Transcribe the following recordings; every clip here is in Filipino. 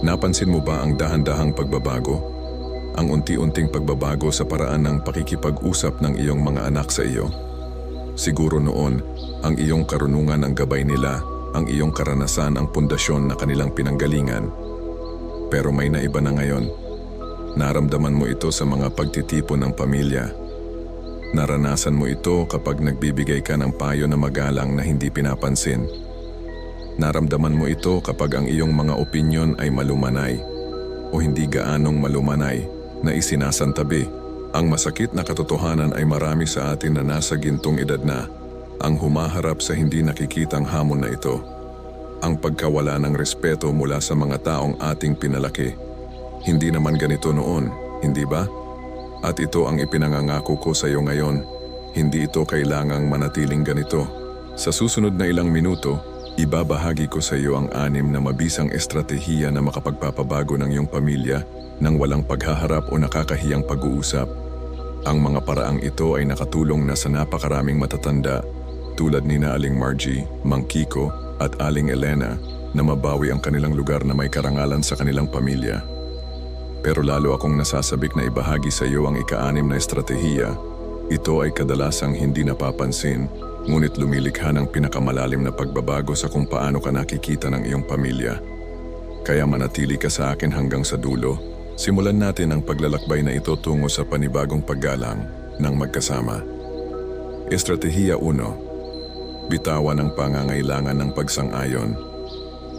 Napansin mo ba ang dahan-dahang pagbabago? Ang unti-unting pagbabago sa paraan ng pakikipag-usap ng iyong mga anak sa iyo? Siguro noon, ang iyong karunungan ang gabay nila, ang iyong karanasan ang pundasyon na kanilang pinanggalingan. Pero may naiba na ngayon. Naramdaman mo ito sa mga pagtitipon ng pamilya. Naranasan mo ito kapag nagbibigay ka ng payo na magalang na hindi pinapansin. Naramdaman mo ito kapag ang iyong mga opinyon ay malumanay o hindi gaanong malumanay na isinasantabi. Ang masakit na katotohanan ay marami sa atin na nasa gintong edad na ang humaharap sa hindi nakikitang hamon na ito. Ang pagkawala ng respeto mula sa mga taong ating pinalaki. Hindi naman ganito noon, hindi ba? At ito ang ipinangangako ko sa iyo ngayon. Hindi ito kailangang manatiling ganito. Sa susunod na ilang minuto, ibabahagi ko sa iyo ang anim na mabisang estratehiya na makapagpapabago ng iyong pamilya nang walang paghaharap o nakakahiyang pag-uusap. Ang mga paraang ito ay nakatulong na sa napakaraming matatanda tulad ni na Aling Margie, Mang Kiko at Aling Elena na mabawi ang kanilang lugar na may karangalan sa kanilang pamilya. Pero lalo akong nasasabik na ibahagi sa iyo ang ikaanim na estratehiya. Ito ay kadalasang hindi napapansin, ngunit lumilikha ng pinakamalalim na pagbabago sa kung paano ka nakikita ng iyong pamilya. Kaya manatili ka sa akin hanggang sa dulo. Simulan natin ang paglalakbay na ito tungo sa panibagong paggalang ng magkasama. Estratehiya 1. Bitawan ang pangangailangan ng pagsang-ayon.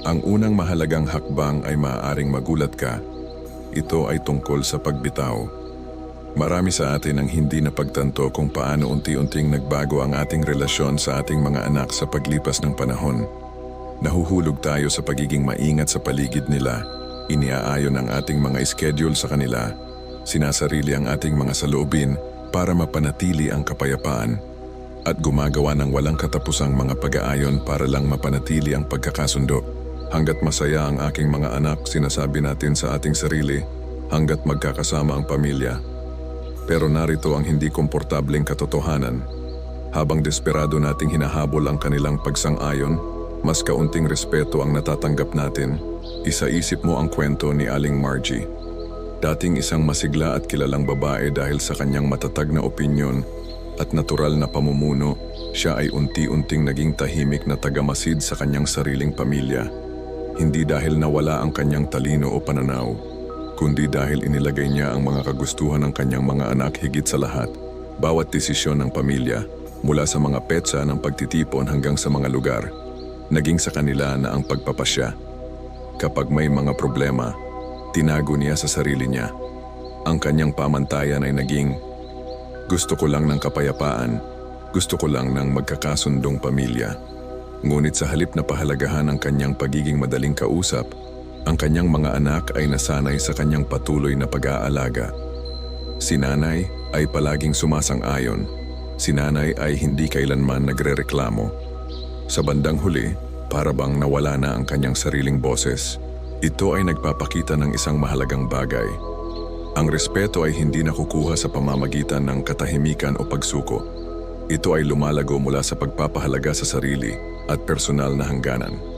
Ang unang mahalagang hakbang ay maaaring magulat ka ito ay tungkol sa pagbitaw. Marami sa atin ang hindi napagtanto kung paano unti-unting nagbago ang ating relasyon sa ating mga anak sa paglipas ng panahon. Nahuhulog tayo sa pagiging maingat sa paligid nila, iniaayon ang ating mga schedule sa kanila, sinasarili ang ating mga saloobin para mapanatili ang kapayapaan, at gumagawa ng walang katapusang mga pag-aayon para lang mapanatili ang pagkakasundo. Hanggat masaya ang aking mga anak, sinasabi natin sa ating sarili, hanggat magkakasama ang pamilya. Pero narito ang hindi komportableng katotohanan. Habang desperado nating hinahabol ang kanilang pagsang-ayon, mas kaunting respeto ang natatanggap natin. Isaisip mo ang kwento ni Aling Margie. Dating isang masigla at kilalang babae dahil sa kanyang matatag na opinyon at natural na pamumuno, siya ay unti-unting naging tahimik na tagamasid sa kanyang sariling pamilya. Hindi dahil nawala ang kanyang talino o pananaw, kundi dahil inilagay niya ang mga kagustuhan ng kanyang mga anak higit sa lahat. Bawat desisyon ng pamilya, mula sa mga petsa ng pagtitipon hanggang sa mga lugar, naging sa kanila na ang pagpapasya. Kapag may mga problema, tinago niya sa sarili niya. Ang kanyang pamantayan ay naging, gusto ko lang ng kapayapaan, gusto ko lang ng magkakasundong pamilya. Ngunit sa halip na pahalagahan ang kanyang pagiging madaling kausap, ang kanyang mga anak ay nasanay sa kanyang patuloy na pag-aalaga. Si nanay ay palaging sumasang-ayon. Si nanay ay hindi kailanman nagrereklamo. Sa bandang huli, para bang nawala na ang kanyang sariling boses, ito ay nagpapakita ng isang mahalagang bagay. Ang respeto ay hindi nakukuha sa pamamagitan ng katahimikan o pagsuko. Ito ay lumalago mula sa pagpapahalaga sa sarili at personal na hangganan.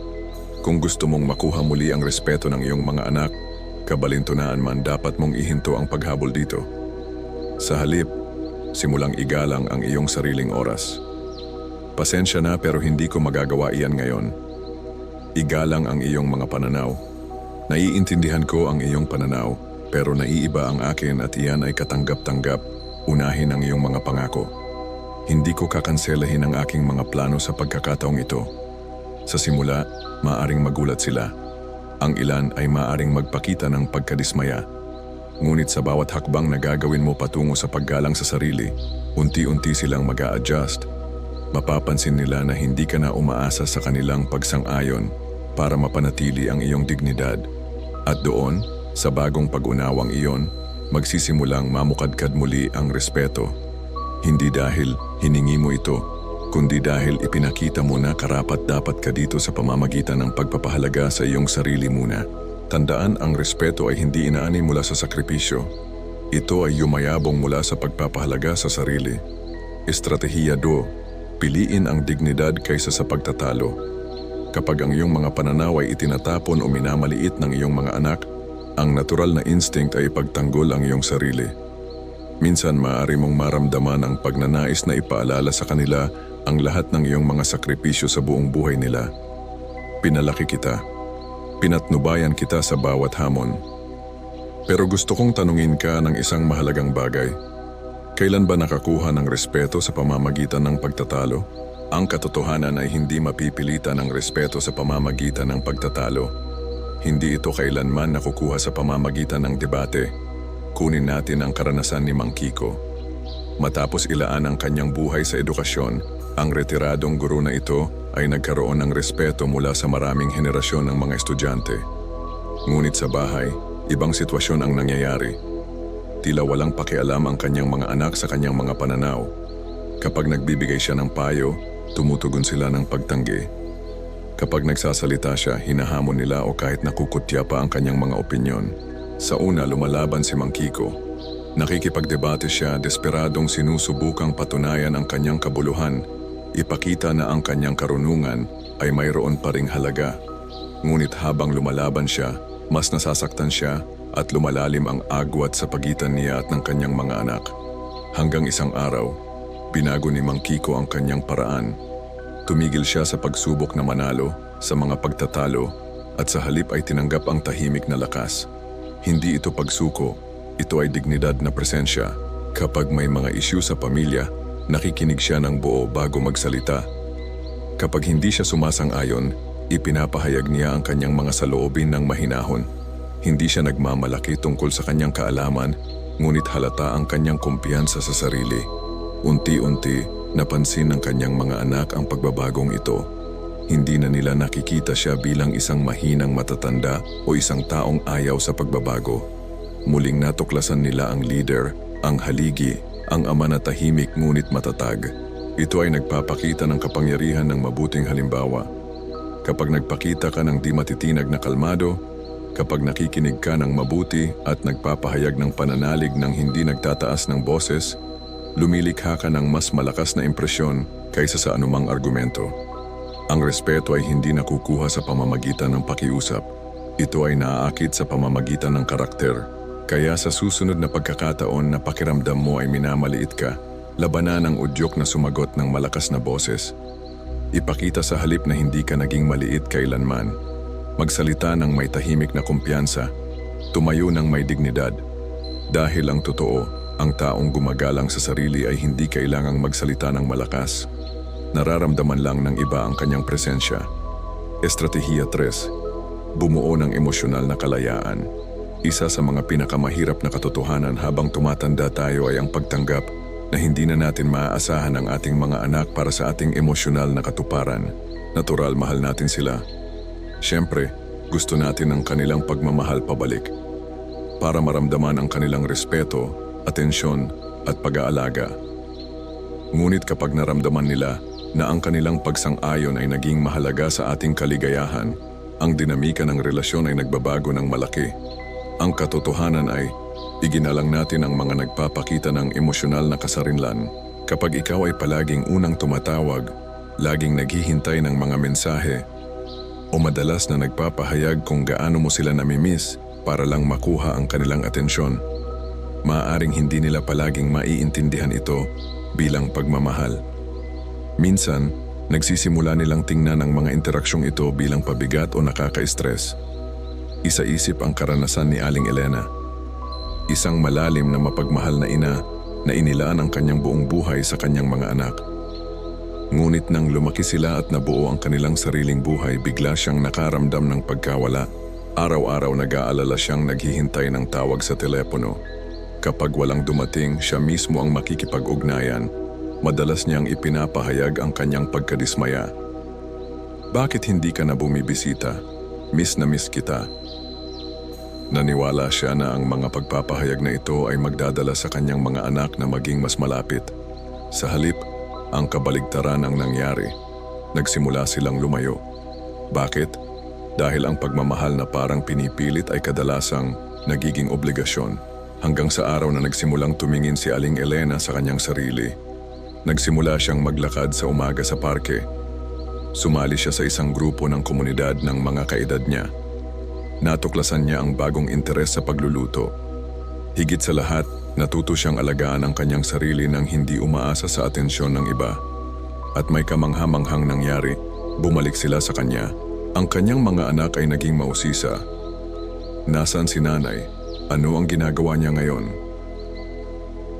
Kung gusto mong makuha muli ang respeto ng iyong mga anak, kabalintunaan man dapat mong ihinto ang paghabol dito. Sa halip, simulang igalang ang iyong sariling oras. Pasensya na pero hindi ko magagawa iyan ngayon. Igalang ang iyong mga pananaw. Naiintindihan ko ang iyong pananaw, pero naiiba ang akin at iyan ay katanggap-tanggap. Unahin ang iyong mga pangako. Hindi ko kakanselahin ang aking mga plano sa pagkakataong ito. Sa simula, maaring magulat sila. Ang ilan ay maaring magpakita ng pagkadismaya. Ngunit sa bawat hakbang na gagawin mo patungo sa paggalang sa sarili, unti-unti silang mag adjust Mapapansin nila na hindi ka na umaasa sa kanilang pagsang-ayon para mapanatili ang iyong dignidad. At doon, sa bagong pag-unawang iyon, magsisimulang mamukadkad muli ang respeto. Hindi dahil hiningi mo ito, kundi dahil ipinakita mo na karapat dapat ka dito sa pamamagitan ng pagpapahalaga sa iyong sarili muna. Tandaan ang respeto ay hindi inaani mula sa sakripisyo. Ito ay yumayabong mula sa pagpapahalaga sa sarili. Estratehiya 2. Piliin ang dignidad kaysa sa pagtatalo. Kapag ang iyong mga pananaw ay itinatapon o minamaliit ng iyong mga anak, ang natural na instinct ay ipagtanggol ang iyong sarili. Minsan maaari mong maramdaman ang pagnanais na ipaalala sa kanila ang lahat ng iyong mga sakripisyo sa buong buhay nila. Pinalaki kita. Pinatnubayan kita sa bawat hamon. Pero gusto kong tanungin ka ng isang mahalagang bagay. Kailan ba nakakuha ng respeto sa pamamagitan ng pagtatalo? Ang katotohanan ay hindi mapipilitan ng respeto sa pamamagitan ng pagtatalo. Hindi ito kailanman nakukuha sa pamamagitan ng debate. Kunin natin ang karanasan ni Mang Kiko. Matapos ilaan ang kanyang buhay sa edukasyon, ang retiradong guro na ito ay nagkaroon ng respeto mula sa maraming henerasyon ng mga estudyante. Ngunit sa bahay, ibang sitwasyon ang nangyayari. Tila walang pakialam ang kanyang mga anak sa kanyang mga pananaw. Kapag nagbibigay siya ng payo, tumutugon sila ng pagtanggi. Kapag nagsasalita siya, hinahamon nila o kahit nakukutya pa ang kanyang mga opinyon. Sa una, lumalaban si Mang Kiko. Nakikipagdebate siya, desperadong sinusubukang patunayan ang kanyang kabuluhan. Ipakita na ang kanyang karunungan ay mayroon pa ring halaga. Ngunit habang lumalaban siya, mas nasasaktan siya at lumalalim ang agwat sa pagitan niya at ng kanyang mga anak. Hanggang isang araw, binago ni Mang Kiko ang kanyang paraan. Tumigil siya sa pagsubok na manalo, sa mga pagtatalo, at sa halip ay tinanggap ang tahimik na lakas. Hindi ito pagsuko, ito ay dignidad na presensya. Kapag may mga isyu sa pamilya, nakikinig siya ng buo bago magsalita. Kapag hindi siya sumasang-ayon, ipinapahayag niya ang kanyang mga saloobin ng mahinahon. Hindi siya nagmamalaki tungkol sa kanyang kaalaman, ngunit halata ang kanyang kumpiyansa sa sarili. Unti-unti, napansin ng kanyang mga anak ang pagbabagong ito. Hindi na nila nakikita siya bilang isang mahinang matatanda o isang taong ayaw sa pagbabago. Muling natuklasan nila ang leader, ang haligi, ang ama na tahimik ngunit matatag. Ito ay nagpapakita ng kapangyarihan ng mabuting halimbawa. Kapag nagpakita ka ng di matitinag na kalmado, kapag nakikinig ka ng mabuti at nagpapahayag ng pananalig ng hindi nagtataas ng boses, lumilikha ka ng mas malakas na impresyon kaysa sa anumang argumento. Ang respeto ay hindi nakukuha sa pamamagitan ng pakiusap. Ito ay naaakit sa pamamagitan ng karakter. Kaya sa susunod na pagkakataon na pakiramdam mo ay minamaliit ka, labanan ang udyok na sumagot ng malakas na boses. Ipakita sa halip na hindi ka naging maliit kailanman. Magsalita ng may tahimik na kumpiyansa. Tumayo ng may dignidad. Dahil ang totoo, ang taong gumagalang sa sarili ay hindi kailangang magsalita ng malakas. Nararamdaman lang ng iba ang kanyang presensya. Estratehiya 3. Bumuo ng emosyonal na kalayaan. Isa sa mga pinakamahirap na katotohanan habang tumatanda tayo ay ang pagtanggap na hindi na natin maaasahan ang ating mga anak para sa ating emosyonal na katuparan. Natural mahal natin sila. Siyempre, gusto natin ang kanilang pagmamahal pabalik para maramdaman ang kanilang respeto, atensyon at pag-aalaga. Ngunit kapag naramdaman nila na ang kanilang pagsang-ayon ay naging mahalaga sa ating kaligayahan, ang dinamika ng relasyon ay nagbabago ng malaki. Ang katotohanan ay, iginalang natin ang mga nagpapakita ng emosyonal na kasarinlan. Kapag ikaw ay palaging unang tumatawag, laging naghihintay ng mga mensahe, o madalas na nagpapahayag kung gaano mo sila namimiss para lang makuha ang kanilang atensyon, maaaring hindi nila palaging maiintindihan ito bilang pagmamahal. Minsan, nagsisimula nilang tingnan ang mga interaksyong ito bilang pabigat o nakaka-stress. Isa-isip ang karanasan ni Aling Elena. Isang malalim na mapagmahal na ina na inilaan ang kanyang buong buhay sa kanyang mga anak. Ngunit nang lumaki sila at nabuo ang kanilang sariling buhay, bigla siyang nakaramdam ng pagkawala. Araw-araw nag-aalala siyang naghihintay ng tawag sa telepono. Kapag walang dumating, siya mismo ang makikipag-ugnayan. Madalas niyang ipinapahayag ang kanyang pagkadismaya. Bakit hindi ka na bumibisita? Miss na miss kita. Naniwala siya na ang mga pagpapahayag na ito ay magdadala sa kanyang mga anak na maging mas malapit. Sa halip, ang kabaligtaran ang nangyari. Nagsimula silang lumayo. Bakit? Dahil ang pagmamahal na parang pinipilit ay kadalasang nagiging obligasyon hanggang sa araw na nagsimulang tumingin si Aling Elena sa kanyang sarili. Nagsimula siyang maglakad sa umaga sa parke. Sumali siya sa isang grupo ng komunidad ng mga kaedad niya. Natuklasan niya ang bagong interes sa pagluluto. Higit sa lahat, natuto siyang alagaan ang kanyang sarili nang hindi umaasa sa atensyon ng iba. At may kamanghamanghang nangyari, bumalik sila sa kanya. Ang kanyang mga anak ay naging mausisa. Nasaan si nanay? Ano ang ginagawa niya ngayon?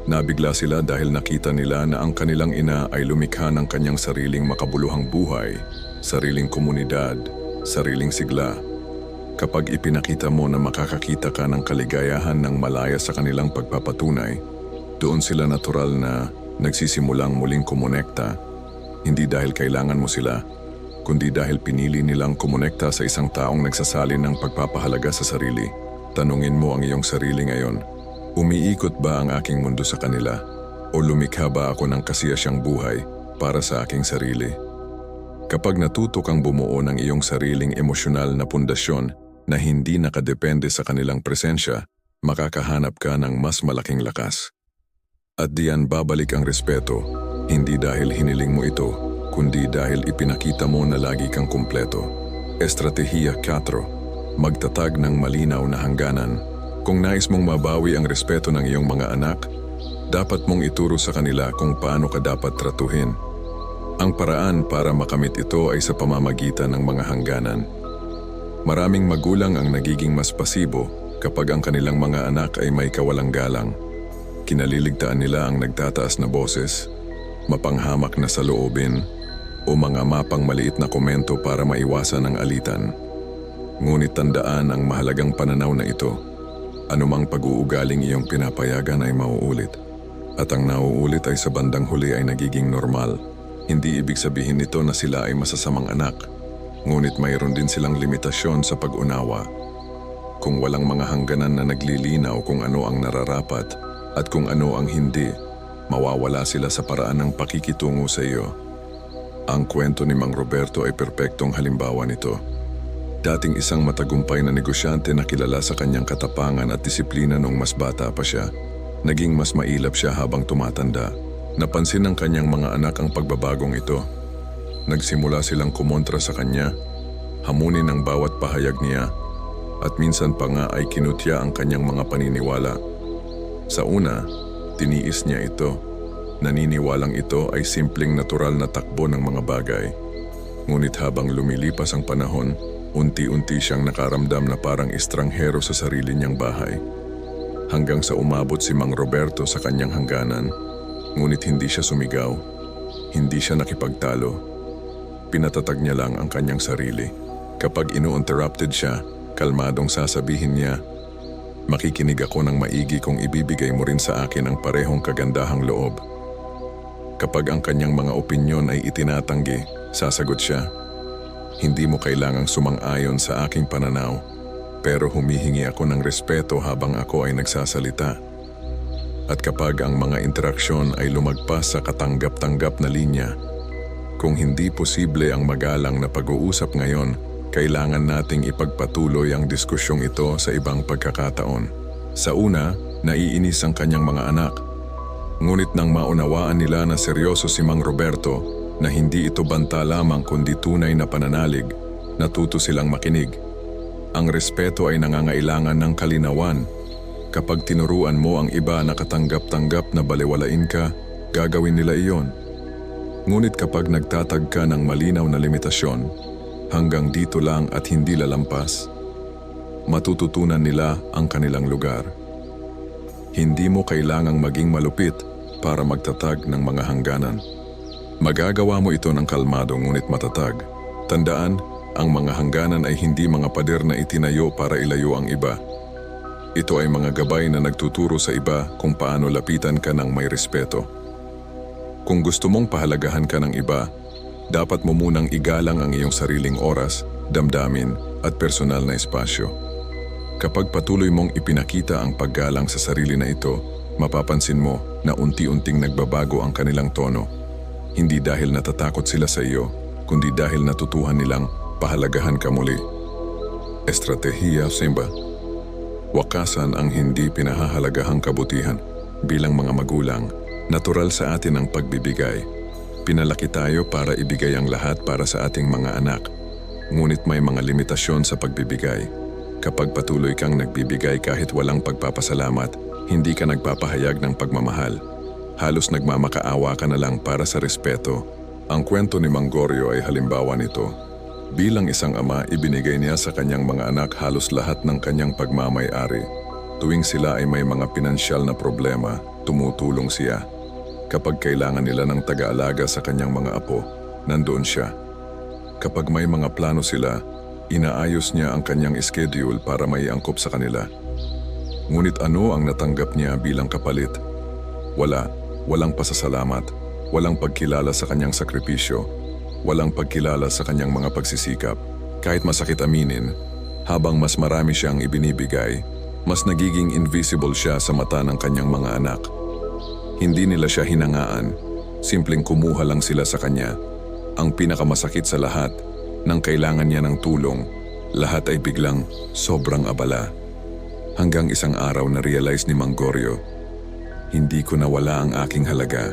Nabigla sila dahil nakita nila na ang kanilang ina ay lumikha ng kanyang sariling makabuluhang buhay, sariling komunidad, sariling sigla. Kapag ipinakita mo na makakakita ka ng kaligayahan ng malaya sa kanilang pagpapatunay, doon sila natural na nagsisimulang muling kumonekta, hindi dahil kailangan mo sila, kundi dahil pinili nilang kumonekta sa isang taong nagsasalin ng pagpapahalaga sa sarili. Tanungin mo ang iyong sarili ngayon, umiikot ba ang aking mundo sa kanila? O lumikha ba ako ng kasiyasyang buhay para sa aking sarili? Kapag natuto kang bumuo ng iyong sariling emosyonal na pundasyon na hindi nakadepende sa kanilang presensya, makakahanap ka ng mas malaking lakas. At diyan babalik ang respeto, hindi dahil hiniling mo ito, kundi dahil ipinakita mo na lagi kang kumpleto. Estratehiya 4. Magtatag ng malinaw na hangganan. Kung nais mong mabawi ang respeto ng iyong mga anak, dapat mong ituro sa kanila kung paano ka dapat tratuhin. Ang paraan para makamit ito ay sa pamamagitan ng mga hangganan. Maraming magulang ang nagiging mas pasibo kapag ang kanilang mga anak ay may kawalang galang. Kinaliligtaan nila ang nagtataas na boses, mapanghamak na saloobin, o mga mapang maliit na komento para maiwasan ang alitan. Ngunit tandaan ang mahalagang pananaw na ito. Anumang pag-uugaling iyong pinapayagan ay mauulit. At ang nauulit ay sa bandang huli ay nagiging normal. Hindi ibig sabihin nito na sila ay masasamang anak. Ngunit mayroon din silang limitasyon sa pag-unawa. Kung walang mga hangganan na naglilinaw kung ano ang nararapat at kung ano ang hindi, mawawala sila sa paraan ng pakikitungo sa iyo. Ang kwento ni Mang Roberto ay perpektong halimbawa nito. Dating isang matagumpay na negosyante na kilala sa kanyang katapangan at disiplina nung mas bata pa siya, naging mas mailap siya habang tumatanda. Napansin ng kanyang mga anak ang pagbabagong ito. Nagsimula silang kumontra sa kanya, hamunin ang bawat pahayag niya, at minsan pa nga ay kinutya ang kanyang mga paniniwala. Sa una, tiniis niya ito. Naniniwalang ito ay simpleng natural na takbo ng mga bagay. Ngunit habang lumilipas ang panahon, Unti-unti siyang nakaramdam na parang estranghero sa sarili niyang bahay. Hanggang sa umabot si Mang Roberto sa kanyang hangganan, ngunit hindi siya sumigaw. Hindi siya nakipagtalo. Pinatatag niya lang ang kanyang sarili. Kapag ino-interrupted siya, kalmadong sasabihin niya, Makikinig ako ng maigi kung ibibigay mo rin sa akin ang parehong kagandahang loob. Kapag ang kanyang mga opinyon ay itinatanggi, sasagot siya, hindi mo kailangang sumang-ayon sa aking pananaw, pero humihingi ako ng respeto habang ako ay nagsasalita. At kapag ang mga interaksyon ay lumagpas sa katanggap-tanggap na linya, kung hindi posible ang magalang na pag-uusap ngayon, kailangan nating ipagpatuloy ang diskusyong ito sa ibang pagkakataon. Sa una, naiinis ang kanyang mga anak. Ngunit nang maunawaan nila na seryoso si Mang Roberto, na hindi ito banta lamang kundi tunay na pananalig, natuto silang makinig. Ang respeto ay nangangailangan ng kalinawan. Kapag tinuruan mo ang iba na katanggap-tanggap na baliwalain ka, gagawin nila iyon. Ngunit kapag nagtatag ka ng malinaw na limitasyon, hanggang dito lang at hindi lalampas, matututunan nila ang kanilang lugar. Hindi mo kailangang maging malupit para magtatag ng mga hangganan. Magagawa mo ito ng kalmado ngunit matatag. Tandaan, ang mga hangganan ay hindi mga pader na itinayo para ilayo ang iba. Ito ay mga gabay na nagtuturo sa iba kung paano lapitan ka ng may respeto. Kung gusto mong pahalagahan ka ng iba, dapat mo munang igalang ang iyong sariling oras, damdamin at personal na espasyo. Kapag patuloy mong ipinakita ang paggalang sa sarili na ito, mapapansin mo na unti-unting nagbabago ang kanilang tono hindi dahil natatakot sila sa iyo, kundi dahil natutuhan nilang pahalagahan ka muli. Estratehiya, Simba. Wakasan ang hindi pinahahalagahang kabutihan bilang mga magulang. Natural sa atin ang pagbibigay. Pinalaki tayo para ibigay ang lahat para sa ating mga anak. Ngunit may mga limitasyon sa pagbibigay. Kapag patuloy kang nagbibigay kahit walang pagpapasalamat, hindi ka nagpapahayag ng pagmamahal. Halos nagmamakaawa ka na lang para sa respeto. Ang kwento ni Mangorio ay halimbawa nito. Bilang isang ama, ibinigay niya sa kanyang mga anak halos lahat ng kanyang pagmamay-ari. Tuwing sila ay may mga pinansyal na problema, tumutulong siya. Kapag kailangan nila ng taga-alaga sa kanyang mga apo, nandoon siya. Kapag may mga plano sila, inaayos niya ang kanyang schedule para may angkop sa kanila. Ngunit ano ang natanggap niya bilang kapalit? Wala, walang pasasalamat, walang pagkilala sa kanyang sakripisyo, walang pagkilala sa kanyang mga pagsisikap. Kahit masakit aminin, habang mas marami siyang ibinibigay, mas nagiging invisible siya sa mata ng kanyang mga anak. Hindi nila siya hinangaan, simpleng kumuha lang sila sa kanya. Ang pinakamasakit sa lahat, nang kailangan niya ng tulong, lahat ay biglang sobrang abala. Hanggang isang araw na realize ni Mangorio, hindi ko nawala ang aking halaga.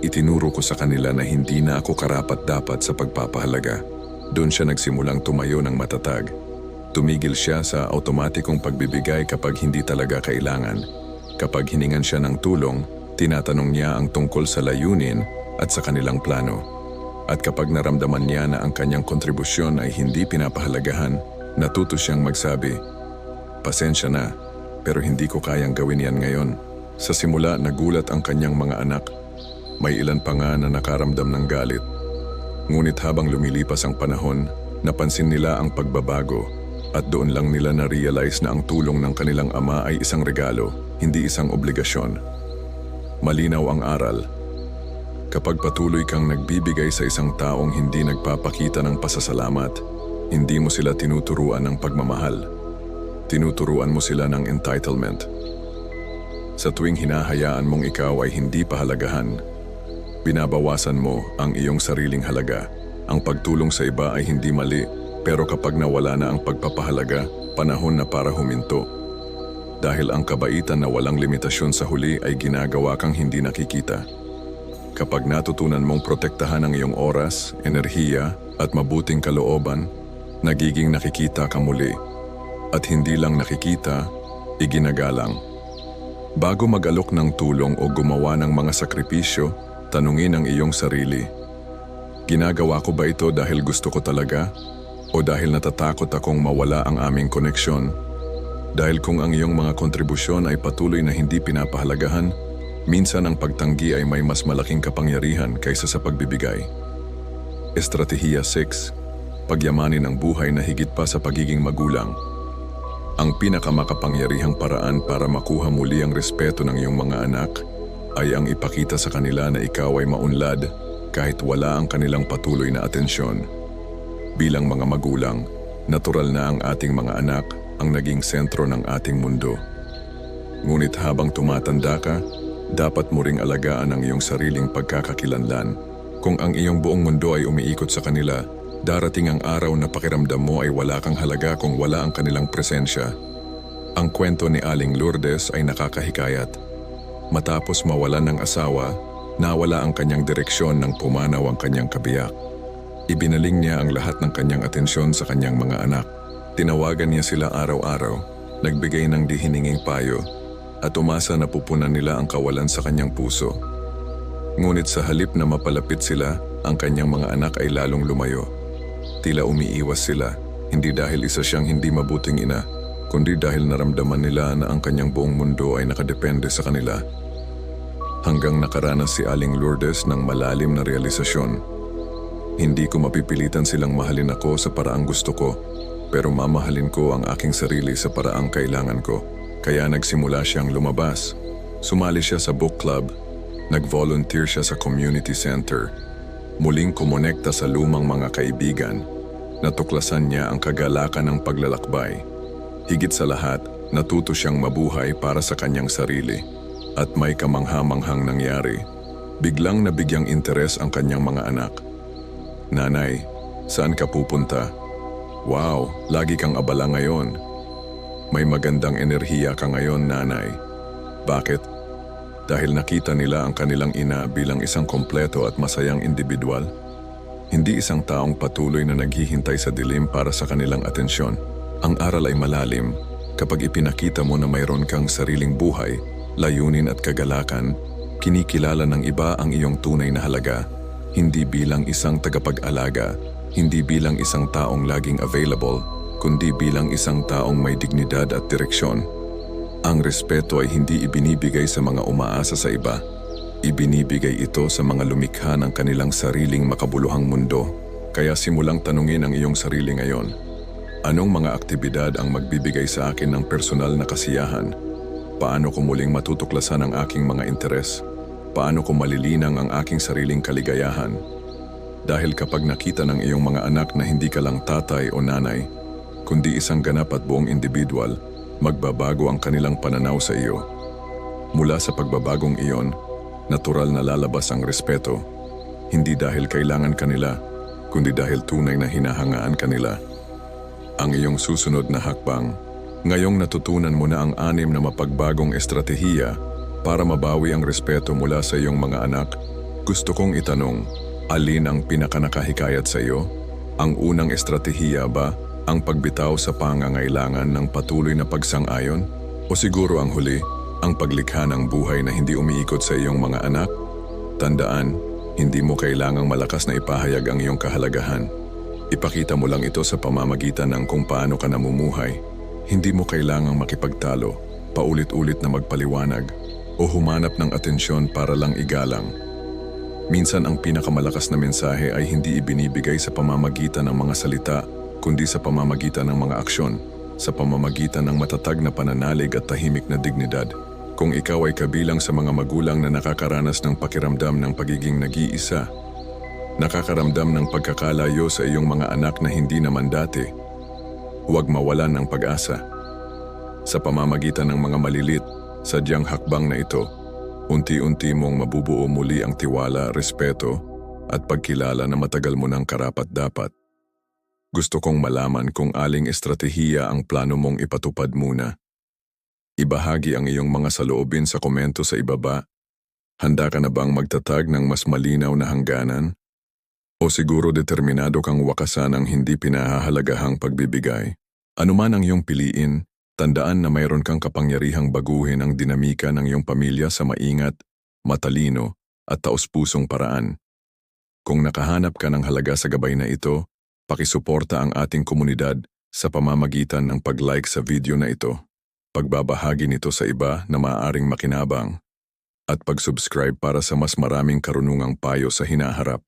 Itinuro ko sa kanila na hindi na ako karapat-dapat sa pagpapahalaga. Doon siya nagsimulang tumayo ng matatag. Tumigil siya sa automatikong pagbibigay kapag hindi talaga kailangan. Kapag hiningan siya ng tulong, tinatanong niya ang tungkol sa layunin at sa kanilang plano. At kapag naramdaman niya na ang kanyang kontribusyon ay hindi pinapahalagahan, natuto siyang magsabi, Pasensya na, pero hindi ko kayang gawin yan ngayon. Sa simula, nagulat ang kanyang mga anak. May ilan pa nga na nakaramdam ng galit. Ngunit habang lumilipas ang panahon, napansin nila ang pagbabago at doon lang nila na-realize na ang tulong ng kanilang ama ay isang regalo, hindi isang obligasyon. Malinaw ang aral. Kapag patuloy kang nagbibigay sa isang taong hindi nagpapakita ng pasasalamat, hindi mo sila tinuturuan ng pagmamahal. Tinuturuan mo sila ng entitlement. Sa tuwing hinahayaan mong ikaw ay hindi pahalagahan, binabawasan mo ang iyong sariling halaga. Ang pagtulong sa iba ay hindi mali, pero kapag nawala na ang pagpapahalaga, panahon na para huminto. Dahil ang kabaitan na walang limitasyon sa huli ay ginagawa kang hindi nakikita. Kapag natutunan mong protektahan ang iyong oras, enerhiya at mabuting kalooban, nagiging nakikita ka muli. At hindi lang nakikita, iginagalang. Bago mag-alok ng tulong o gumawa ng mga sakripisyo, tanungin ang iyong sarili. Ginagawa ko ba ito dahil gusto ko talaga? O dahil natatakot akong mawala ang aming koneksyon? Dahil kung ang iyong mga kontribusyon ay patuloy na hindi pinapahalagahan, minsan ang pagtanggi ay may mas malaking kapangyarihan kaysa sa pagbibigay. Estratehiya 6. Pagyamanin ang buhay na higit pa sa pagiging magulang. Ang pinakamakapangyarihang paraan para makuha muli ang respeto ng iyong mga anak ay ang ipakita sa kanila na ikaw ay maunlad kahit wala ang kanilang patuloy na atensyon. Bilang mga magulang, natural na ang ating mga anak ang naging sentro ng ating mundo. Ngunit habang tumatanda ka, dapat mo ring alagaan ang iyong sariling pagkakakilanlan. Kung ang iyong buong mundo ay umiikot sa kanila, darating ang araw na pakiramdam mo ay wala kang halaga kung wala ang kanilang presensya. Ang kwento ni Aling Lourdes ay nakakahikayat. Matapos mawalan ng asawa, nawala ang kanyang direksyon nang pumanaw ang kanyang kabiyak. Ibinaling niya ang lahat ng kanyang atensyon sa kanyang mga anak. Tinawagan niya sila araw-araw, nagbigay ng dihininging payo, at umasa na pupunan nila ang kawalan sa kanyang puso. Ngunit sa halip na mapalapit sila, ang kanyang mga anak ay lalong lumayo. Tila umiiwas sila, hindi dahil isa siyang hindi mabuting ina, kundi dahil naramdaman nila na ang kanyang buong mundo ay nakadepende sa kanila. Hanggang nakaranas si Aling Lourdes ng malalim na realisasyon. Hindi ko mapipilitan silang mahalin ako sa paraang gusto ko, pero mamahalin ko ang aking sarili sa paraang kailangan ko. Kaya nagsimula siyang lumabas. Sumali siya sa book club, nag-volunteer siya sa community center, muling kumonekta sa lumang mga kaibigan, natuklasan niya ang kagalakan ng paglalakbay. Higit sa lahat, natuto siyang mabuhay para sa kanyang sarili. At may kamangha-manghang nangyari. Biglang nabigyang interes ang kanyang mga anak. Nanay, saan ka pupunta? Wow, lagi kang abala ngayon. May magandang enerhiya ka ngayon, nanay. Bakit? Dahil nakita nila ang kanilang ina bilang isang kompleto at masayang individual, hindi isang taong patuloy na naghihintay sa dilim para sa kanilang atensyon. Ang aral ay malalim kapag ipinakita mo na mayroon kang sariling buhay, layunin at kagalakan, kinikilala ng iba ang iyong tunay na halaga, hindi bilang isang tagapag-alaga, hindi bilang isang taong laging available, kundi bilang isang taong may dignidad at direksyon. Ang respeto ay hindi ibinibigay sa mga umaasa sa iba. Ibinibigay ito sa mga lumikha ng kanilang sariling makabuluhang mundo. Kaya simulang tanungin ang iyong sarili ngayon. Anong mga aktibidad ang magbibigay sa akin ng personal na kasiyahan? Paano ko muling matutuklasan ang aking mga interes? Paano ko malilinang ang aking sariling kaligayahan? Dahil kapag nakita ng iyong mga anak na hindi ka lang tatay o nanay, kundi isang ganap at buong individual, magbabago ang kanilang pananaw sa iyo. Mula sa pagbabagong iyon, natural na lalabas ang respeto, hindi dahil kailangan kanila, kundi dahil tunay na hinahangaan kanila. Ang iyong susunod na hakbang, ngayong natutunan mo na ang anim na mapagbagong estratehiya para mabawi ang respeto mula sa iyong mga anak, gusto kong itanong, alin ang pinakanakahikayat sa iyo? Ang unang estratehiya ba ang pagbitaw sa pangangailangan ng patuloy na pagsang-ayon? O siguro ang huli, ang paglikha ng buhay na hindi umiikot sa iyong mga anak? Tandaan, hindi mo kailangang malakas na ipahayag ang iyong kahalagahan. Ipakita mo lang ito sa pamamagitan ng kung paano ka namumuhay. Hindi mo kailangang makipagtalo, paulit-ulit na magpaliwanag, o humanap ng atensyon para lang igalang. Minsan ang pinakamalakas na mensahe ay hindi ibinibigay sa pamamagitan ng mga salita, kundi sa pamamagitan ng mga aksyon, sa pamamagitan ng matatag na pananalig at tahimik na dignidad. Kung ikaw ay kabilang sa mga magulang na nakakaranas ng pakiramdam ng pagiging nag-iisa, nakakaramdam ng pagkakalayo sa iyong mga anak na hindi naman dati, huwag mawalan ng pag-asa. Sa pamamagitan ng mga malilit, sadyang hakbang na ito, unti-unti mong mabubuo muli ang tiwala, respeto, at pagkilala na matagal mo ng karapat-dapat. Gusto kong malaman kung aling estratehiya ang plano mong ipatupad muna. Ibahagi ang iyong mga saloobin sa komento sa ibaba. Handa ka na bang magtatag ng mas malinaw na hangganan? O siguro determinado kang wakasan ang hindi pinahahalagahang pagbibigay? Ano man ang iyong piliin, tandaan na mayroon kang kapangyarihang baguhin ang dinamika ng iyong pamilya sa maingat, matalino, at taus-pusong paraan. Kung nakahanap ka ng halaga sa gabay na ito, pakisuporta ang ating komunidad sa pamamagitan ng pag-like sa video na ito, pagbabahagi nito sa iba na maaaring makinabang, at pag-subscribe para sa mas maraming karunungang payo sa hinaharap.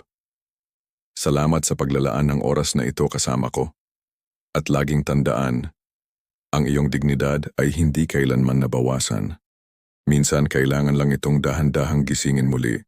Salamat sa paglalaan ng oras na ito kasama ko. At laging tandaan, ang iyong dignidad ay hindi kailanman nabawasan. Minsan kailangan lang itong dahan-dahang gisingin muli